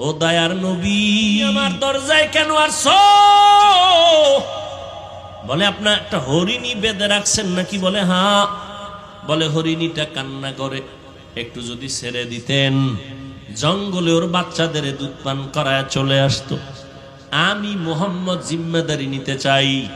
ও দয়ার নবী। আমার দরজায় কেন আসছো? বলে আপনার একটা হরিণী বেঁধে রাখছেন নাকি? বলে হ্যাঁ। বলে হরিণীটা কান্না করে। একটু যদি ছেড়ে দিতেন জঙ্গলে ওর বাচ্চাদের দুধ পান করায় চলে আসতো। আমি মোহাম্মদ জিম্মেদারি নিতে চাই।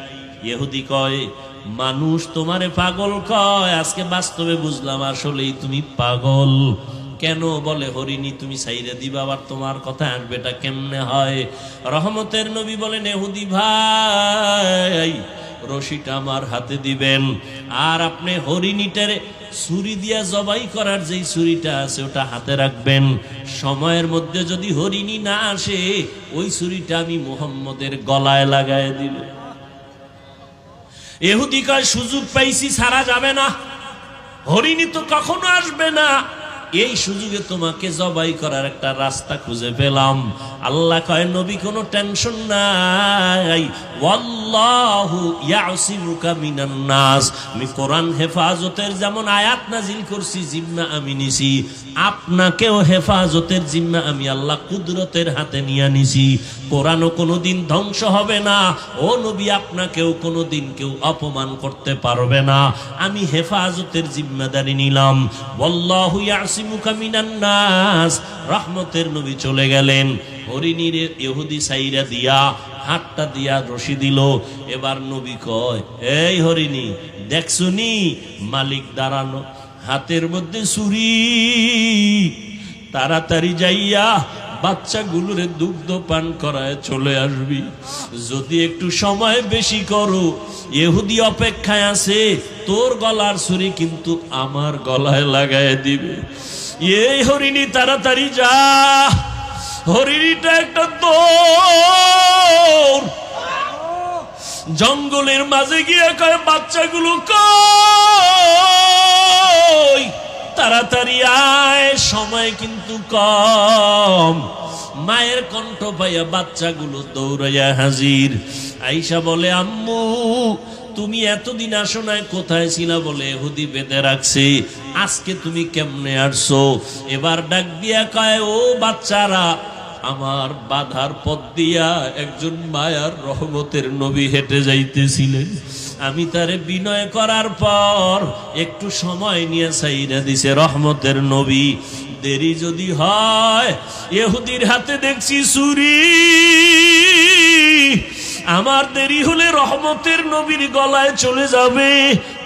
ইহুদি কয় মানুষ তোমারে পাগল কয়। আজকে বাস্তবে বুঝলাম আসলেই তুমি পাগল। কেন বলে, হরিণী, তুমি সাইরে দিবা, আবার তোমার কথা আসবেটা কেমনে হয়? রহমতের নবী বলেন, এহুদি ভাই, রশিটা আমার হাতে দিবেন। আর আপনি হরিণীটার ছুরি দিয়া জবাই করার যেই ছুরিটা আছে, ওটা হাতে রাখবেন। সময়ের মধ্যে যদি হরিণী না আসে, ওই ছুরিটা আমি মোহাম্মদের গলায় লাগায় দিব। এহুদি কয়, সুযোগ পাইছি সারা যাবে না। হরিণী তো কখনো আসবে না। এই সুযোগে তোমাকে জবাই করার একটা রাস্তা খুঁজে পেলাম। আল্লাহ কয়, নবী, কোনো টেনশন নাই। ওয়াল্লাহু ইয়াসিমুকা মিনান নাস। আমি কোরআন হেফাজতের যেমন আয়াত নাজিল করছি, জিম্মা আমি নিছি। আপনাকেও হেফাজতের জিম্মা আমি আল্লাহ কুদরতের হাতে নিয়ে নিছি। কোরআনও কোনোদিন ধ্বংস হবে না। ও নবী, আপনাকেও কোনোদিন কেউ অপমান করতে পারবে না। আমি হেফাজতের জিম্মাদারি নিলাম। ওয়াল্লাহু ইয়াসিমুকা মিনান নাস। নবী চলে গেলেন। হরিণীর ইহুদি সাইরা দিয়া, হাতটা দিয়া রশি দিল। এবার নবী কয়, এই হরিণী দেখছুনি মালিক দাঁড়ানো, হাতের মধ্যে ছুরি। তাড়াতাড়ি যাইয়া বাচ্চাগুলোরে দুগ্ধ পান করায় চলে আসবি। যদি একটু সময় বেশি করো এহুদি অপেক্ষায় আছে, তোর গলার ছুরি কিন্তু আমার গলায় লাগায় দিবে। এই হরিণী, তাড়াতাড়ি যা। হরিণীটা একটা দৌড়। জঙ্গলের মাঝে গিয়ে কয়, বাচ্চাগুলো কই? তাড়াতাড়ি আয়, সময় কিন্তু কম। মায়ের কণ্ঠ পাইয়া বাচ্চাগুলো দৌড়াইয়া হাজির। আইসা বলে, আম্মু, তুমি এতদিন আসো নাই কোথায় ছিলা? বলে, হুদি বেঁধে রাখছি। আজকে তুমি কেমনে আসছো? এবার ডাক দিয়া কয়, ও বাচ্চারা আমার বাধার পথ দিয়া একজন মায়ার রহমতের নবী হেঁটে যাইতেছিলেন আমি তারে বিনয় করার পর একটু সময় নিয়ে সাইরা দিছে, রহমতের নবী, দেরি যদি হয় এহুদির হাতে দেখছি সুরি আমার দেরি হলে রহমতের নবীর গলায় চলে যাবে।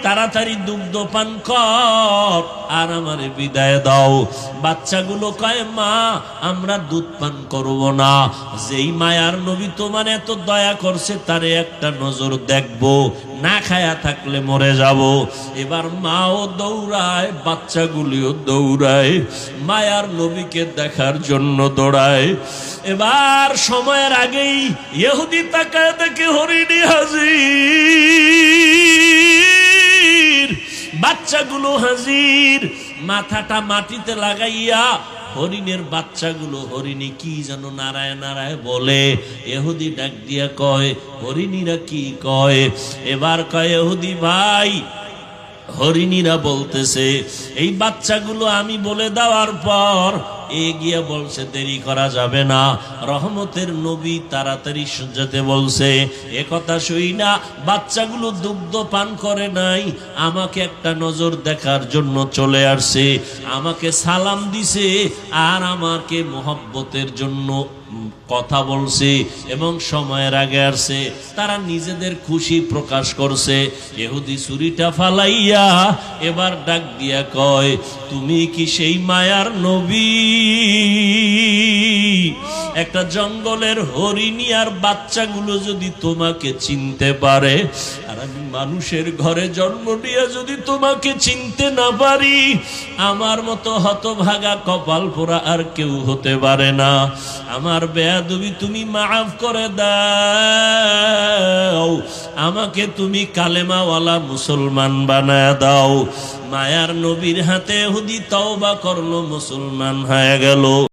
তাড়াতাড়ি দুগ্ধ পান কর আর আমারে বিদায় দাও। বাচ্চাগুলো কয়, মা, আমরা দুধ পান করব না। যেই মায়ার নবী তোমার এত দয়া করছে, তারে একটা নজর দেখব। না খায়া থাকলে মরে যাব। এবার মাও দৌড়ায়, বাচ্চাগুলিও দৌড়ায়, মায়ার নবীকে দেখার জন্য দৌড়ায়। এবার সময়ের আগেই ইহুদি তাকায় দেখে হরিণী হাজির। বাচ্চাগুলো হাজির। মাথাটা মাটিতে লাগাইয়া হরিণের বাচ্চাগুলো হরিণী কি যেন নারায় নারায় বলে। এহুদি ডাক দিয়া কয়, হরিণীরা কি কয়? এবার কয়, এহুদি ভাই হরিণীরা বলতেছে, এই বাচ্চাগুলো আমি বলে দেওয়ার পর এগিয়ে বলছে, দেরি করা যাবে না। রহমতের নবী তাড়াতাড়ি যেতে বলছে, এ কথা শুই না, বাচ্চাগুলো দুগ্ধ পান করে নাই, আমাকে একটা নজর দেখার জন্য চলে আসছে। আমাকে সালাম দিছে আর আমাকে মোহব্বতের জন্য কথা বলছে এবং সময়ের আগে আসছে। তারা নিজেদের খুশি প্রকাশ করছে। এহুদি ছুরিটা ফালাইয়া এবার ডাক দিয়া কয়, তুমি কি সেই মায়ার নবী? একটা জঙ্গলের হরিণী আর বাচ্চাগুলো যদি তোমাকে চিনতে পারে, আর আমি মানুষের ঘরে জন্ম নিয়ে যদি তোমাকে চিনতে না পারি, আমার মতো হতভাগা কপাল পোড়া আর কেউ হতে পারে না। আমার বেয়াদবি তুমি মাফ করে দাও। আমাকে তুমি কালেমাওয়ালা মুসলমান বানায় দাও। মায়ার নবীর হাতে হুদি তওবা করল মুসলমান হয়ে গেল।